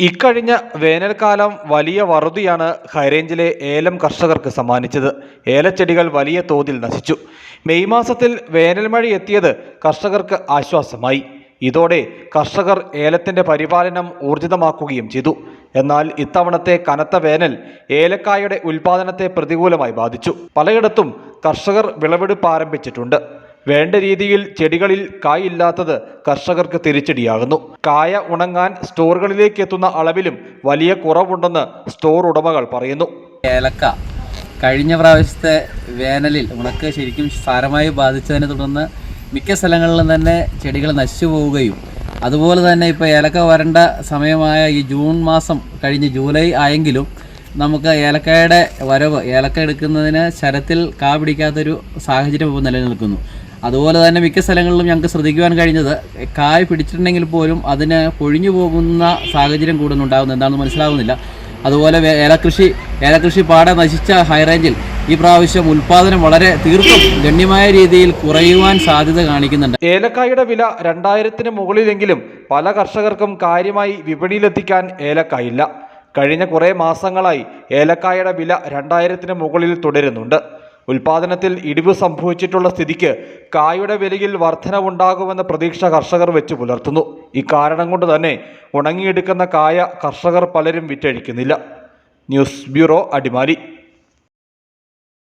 ഇക്കഴിഞ്ഞ വേനൽക്കാലം വലിയ വറുതിയാണ് ഹൈറേഞ്ചിലെ ഏലം കർഷകർക്ക് സമ്മാനിച്ചത്. ഏലച്ചെടികൾ വലിയ തോതിൽ നശിച്ചു. മെയ് മാസത്തിൽ വേനൽമഴ എത്തിയത് കർഷകർക്ക് ആശ്വാസമായി. ഇതോടെ കർഷകർ ഏലത്തിന്റെ പരിപാലനം ഊർജിതമാക്കുകയും ചെയ്തു. എന്നാൽ ഇത്തവണത്തെ കനത്ത വേനൽ ഏലക്കായുടെ ഉൽപാദനത്തെ പ്രതികൂലമായി ബാധിച്ചു. പലയിടത്തും കർഷകർ വിളവെടുപ്പ് ആരംഭിച്ചിട്ടുണ്ട്. വേണ്ട രീതിയിൽ ചെടികളിൽ കായില്ലാത്തത് കർഷകർക്ക് തിരിച്ചടിയാകുന്നു. കായ ഉണങ്ങാൻ സ്റ്റോറുകളിലേക്ക് എത്തുന്ന അളവിലും വലിയ കുറവുണ്ടെന്ന് സ്റ്റോർ ഉടമകൾ പറയുന്നു. ഏലക്ക കഴിഞ്ഞ പ്രാവശ്യത്തെ വേനലിൽ ഉണക്ക് ശരിക്കും സാരമായി ബാധിച്ചതിനെ തുടർന്ന് മിക്ക സ്ഥലങ്ങളിലും തന്നെ ചെടികൾ നശിച്ചു പോവുകയും അതുപോലെ തന്നെ ഇപ്പോൾ ഏലക്ക വരേണ്ട സമയമായ ഈ ജൂൺ മാസം കഴിഞ്ഞ് ജൂലൈ ആയെങ്കിലും നമുക്ക് ഏലക്കയുടെ വരവ് ഏലക്ക എടുക്കുന്നതിന് ശരത്തിൽ കാ പിടിക്കാത്തൊരു സാഹചര്യം ഇപ്പോൾ നിലനിൽക്കുന്നു. അതുപോലെ തന്നെ മിക്ക സ്ഥലങ്ങളിലും ഞങ്ങൾക്ക് ശ്രദ്ധിക്കുവാൻ കഴിഞ്ഞത് കായ് പിടിച്ചിട്ടുണ്ടെങ്കിൽ പോലും അതിന് പൊഴിഞ്ഞു പോകുന്ന സാഹചര്യം കൂടുതലുണ്ടാകുന്നു എന്താണെന്ന് മനസ്സിലാവുന്നില്ല. അതുപോലെ ഏലകൃഷി ഏലകൃഷി പാടെ നശിച്ച ഹൈറേഞ്ചിൽ ഈ പ്രാവശ്യം ഉൽപാദനം വളരെ തീർത്തും ഗണ്യമായ രീതിയിൽ കുറയുവാൻ സാധ്യത കാണിക്കുന്നുണ്ട്. ഏലക്കായുടെ വില രണ്ടായിരത്തിന് മുകളിലെങ്കിലും പല കർഷകർക്കും കാര്യമായി വിപണിയിലെത്തിക്കാൻ ഏലക്കായില്ല. കഴിഞ്ഞ കുറേ മാസങ്ങളായി ഏലക്കായുടെ വില രണ്ടായിരത്തിന് മുകളിൽ തുടരുന്നുണ്ട്. ഉൽപാദനത്തിൽ ഇടിവ് സംഭവിച്ചിട്ടുള്ള സ്ഥിതിക്ക് കായുടെ വിലയിൽ വർധനവുണ്ടാകുമെന്ന പ്രതീക്ഷ കർഷകർ വെച്ച് പുലർത്തുന്നു. ഇക്കാരണം കൊണ്ട് തന്നെ ഉണങ്ങിയെടുക്കുന്ന കായ കർഷകർ പലരും വിറ്റഴിക്കുന്നില്ല. News bureau Adimali.